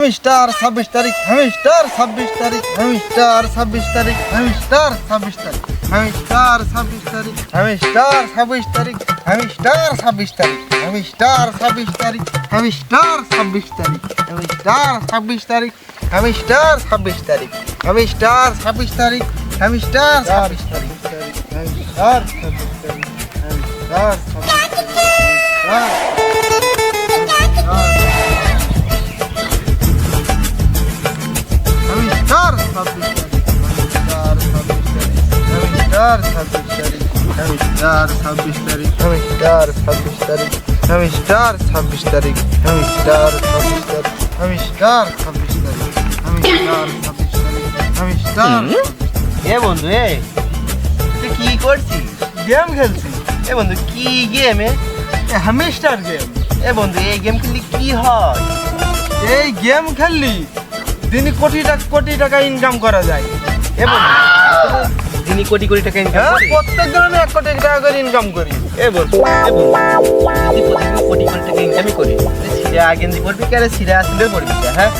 হেমিস্টার ছাব্বিশ তারিখ হেমিস্টার ছাব্বিশ তারিখ হেমিস্টার ছাব্বিশ তারিখ হেমিস্টার ছাব্বিশ তারিখ হেমিস্টার ছাব্বিশ তারিখ হেমিস্টার ছাব্বিশ তারিখ হেমিস্টার ছাব্বিশ তারিখ হেমিস্টার ছাব্বিশ তারিখ হেমিস্টার ছাব্বিশ তারিখ হেমিস্টার ছাব্বিশ তারিখ হেমিস্টার ছাব্বিশ তারিখ হেমিস্টার ছাব্বিশ তারিখ হেমিস্টার ছাব্বিশ তারিখ হেমিস্টার ছাব্বিশ তারিখ হেমিস্টার ছাব্বিশ তারিখ ছাব্বিশ তারিখ নমস্কার ছাব্বিশ তারিখ নমস্কার ছাব্বিশ তারিখ নমস্কার ছাব্বিশ তারিখ নমস্কার ছাব্বিশ তারিখ নমস্কার ছাব্বিশ তারিখ নমস্কার ছাব্বিশ তারিখ এ বন্ধু এ। তুই কি করছিস? গেম খেলছি। এ বন্ধু কি গেম এ? Hamster game. এ বন্ধু এই গেম খেললে কি হয়? এই গেম খেললি। দিনে কোটি টাকা কোটি টাকা ইনকাম করা যায়। এ বন্ধু দিনই কোটি কোটি টাকা ইনকাম হ্যাঁ প্রত্যেক দিন আমি এক কোটি টাকা করে ইনকাম করি। এ বন্ধু যদি প্রতিদিন কোটি কোটি টাকা ইনকামই করি সিরা গেঞ্জি পড়বি কে সিরা আসলে পড়বি হ্যাঁ?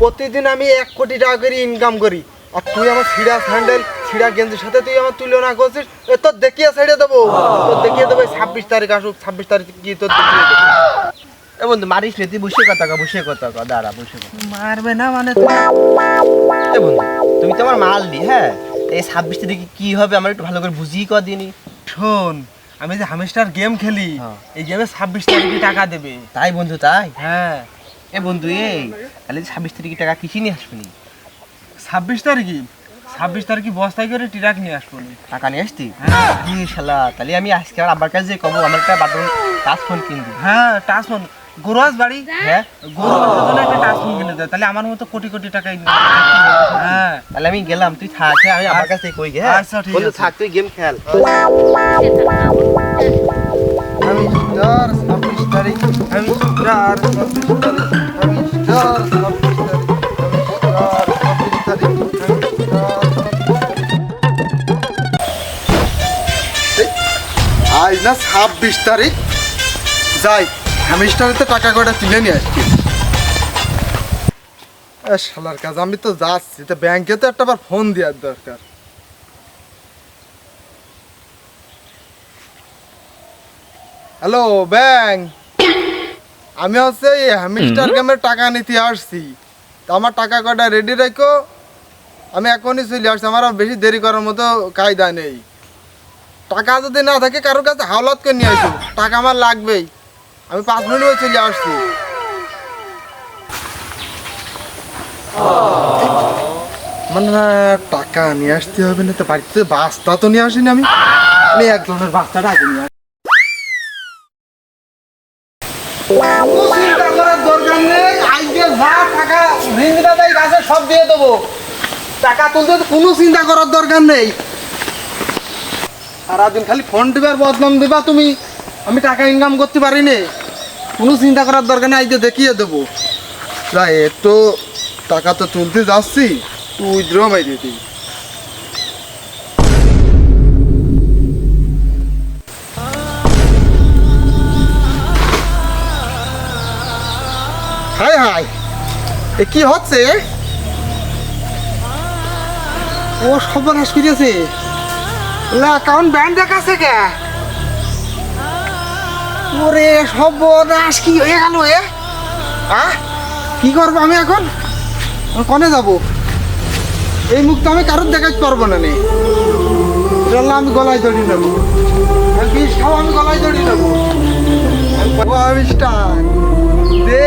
প্রতিদিন আমি এক কোটি টাকা করে ইনকাম করি। আর তুই আমার ছিঁড়া স্যান্ডেল ছিঁড়া গেঞ্জির সাথে তুই আমার তুলনা করছিস এ তোর দেখিয়ে ছেড়ে দেবো। তোর দেখিয়ে দেবো ছাব্বিশ তারিখ আসুক ছাব্বিশ তারিখ কি তোর দেখিয়ে দেবো। এ বন্ধু মারিস নে তুই বসে কথা বসে কথা দাঁড়া বসে মারবে না মানে এ বন্ধু তুমি তো আমার মাল দি হ্যাঁ? এই ছাব্বিশ তারিখে কি হবে আমার একটু ভালো করে বুঝিয়ে কর দিনি। শোন আমি যে হামেস্টার গেম খেলি হ্যাঁ। এই গেমে ছাব্বিশ তারিখে টাকা দেবে। তাই বন্ধু তাই? হ্যাঁ। এ বন্ধু এই তাহলে ছাব্বিশ তারিখে টাকা কিছু নিয়ে আসবি? ছাব্বিশ তারিখে ছাব্বিশ তারিখে বস্তায় করে টিরাক নিয়ে আসব নি। টাকা নিয়ে আসতি? হ্যাঁ। ই শালা তাহলে আমি আজকে আর আব্বার কাছে কব আমার একটা বাটন টাচ ফোন কিনবি। হ্যাঁ টাচফোন গরুয়াজ বাড়ি? হ্যাঁ? গরু জন্য একটা টাচফোন কিনে দেয় তাহলে আমার মতো কোটি কোটি টাকা হ্যাঁ। তাহলে আমি গেলাম তুই থাক হ্যাঁ, আমি আমার কাছে কই গে হ্যাঁ? আচ্ছা, ঠিক আছে। থাক তুই গেম খেল। ছাব্বিশ তারিখ হ্যামিস্টার ছাব্বিশ তারিখ ছাব্বিশ তারিখ হ্যামিস্টার ছাব্বিশ তারিখ আজ না ছাব্বিশ তারিখ? যাই। হ্যামিস্টারেতে টাকা কটা তুলে নিয়ে আসছি। শালার কাজ আমি তো যাচ্ছি তো ব্যাংকে তো একটা বার ফোন দেওয়ার দরকার। হ্যালো ব্যাংক আমি হচ্ছে এই হ্যামিস্টার গেমের টাকা নিতে আসছি। তো আমার টাকা কটা রেডি রাখো? আমি এখনই চলে আসছি আমার বেশি দেরি করার মতো কায়দা নেই। টাকা যদি না থাকে কারোর কাছে হাওলাত করে নিয়ে আসো। টাকা আমার লাগবেই। আমি পাঁচ মিনিট হয়ে চলে আসছি। মানে টাকা নিয়ে আসতে হবে না তো, বাড়িতে বাস্তা তো নিয়ে আসিনি আমি। আমি এক ধরনের বাস্তাটা আগে নিয়ে দরকার নেই। আজকে টাকা ঋণটা দেয় সব দিয়ে দেবো। টাকা তুলতে কোনো চিন্তা করার দরকার নেই। সারাদিন খালি ফোন দিবার বদনাম দিবা তুমি। আমি টাকা ইনকাম করতে পারি পারিনি। কোনো চিন্তা করার দরকার নেই, আজকে দেখিয়ে দেবো। যাই তো টাকা তো তুলতে যাচ্ছি তুই উইথড্র মাই দিতি হাই হাই এ কি হচ্ছে? ও সর্বনাশ করিয়েছে। না কারণ ব্যান্ড দেখাচ্ছে কে? ওরে সর্বনাশ, কি হয়ে গেল, এ? আহ কি করব আমি এখন? কনে যাব? এই মুখ তো আমি কারোর দেখাতে পারব না নে। চললাম আমি গলায় দড়ি নেব। বিষ খাব আমি গলায় দড়ি নেব। দে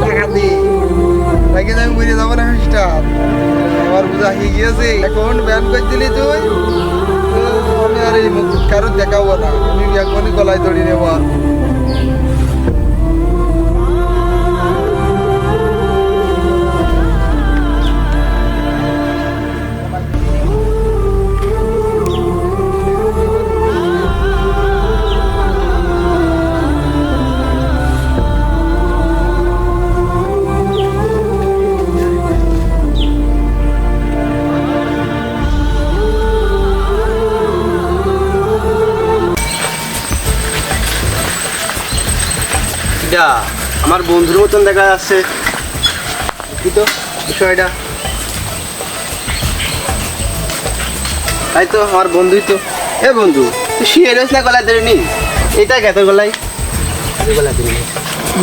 টাকা দে। তাকে আমি মরে যাব না আবিষ্কার আমার বোঝা হয়ে গিয়েছে। এখন ব্যান করে দিলি তুই। জীবনে আর এই কারও দেখাবো না। উনি এখনই গলায় ধরে নেওয়া আর এটা আমার বন্ধুর মতন দেখা যাচ্ছে। কি তো বিষয়টা? তাই তো আমার বন্ধুই তো। এ বন্ধু তুই শুয়ে রয়েছ না গলায় ধরে নি এইটা কে তোর গলায়? গলায় ধরে নি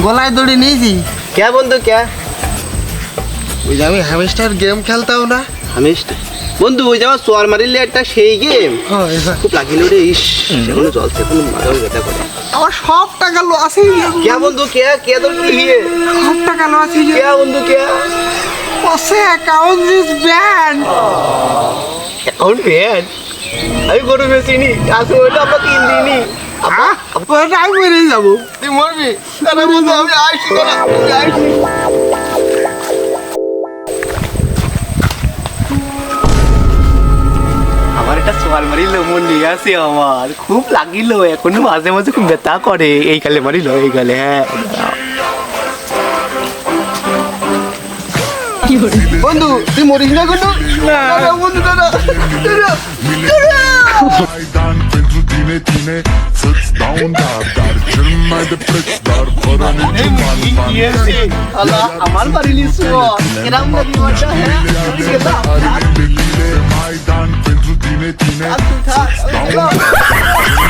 গলায় দড়ি নিয়েছি? কে বন্ধু কে? ওই যে আমি হ্যামস্টার গেম খেলতাম না। আমি বন্ধু ওই যে আমার সোয়ার মারিলে একটা সেই গেম হ্যাঁ, খুব লাগিল রে ইস এখনও চলছে এখন মাথাও ব্যথা করে আমার সব টাকা হয়ে গেছে কে বন্ধু কে কে তোর কি হিয়ে সব টাকা লস আছে কে বন্ধু কে ওসে account is ban account ban আমি গরু বেচিনি আসলে ওইটা আমাকে কিন দিইনি ওটা আমি মরে যাব। তুই মরবি? আমি আসছি না আমি আসছি একটা সোয়াল মারিল মন নিয়ে আসে আমার। খুব লাগিল এখনও মাঝে মাঝে খুব ব্যথা করে। এই গালে মারিল এই গালে হ্যাঁ। বন্ধু তুই মরিস না কোনো? না। বন্ধু দাদা আমার বাড়ি লিসু এরকম হ্যাঁ 他他他他他